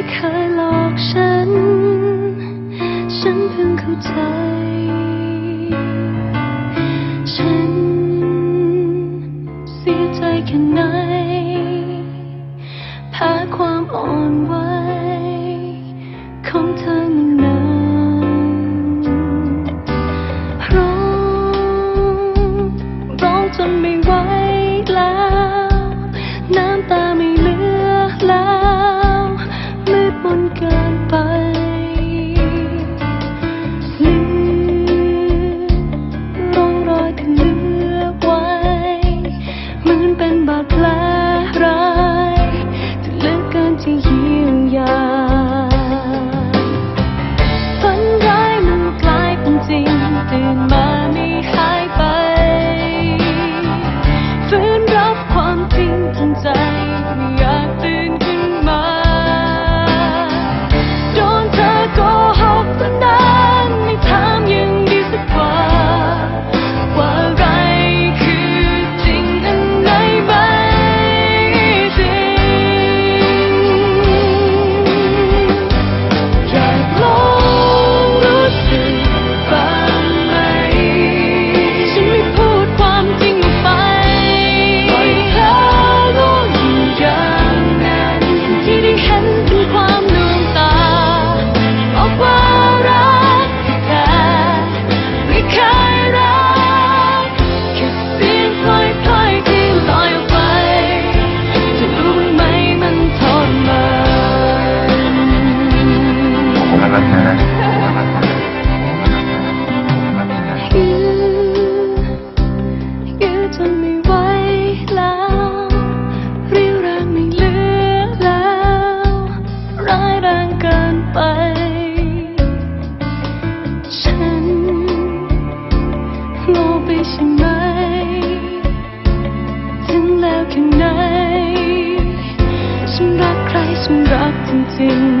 ที่เคยหลอกฉัน ฉันเพิ่งเข้าใจ รักจริงๆ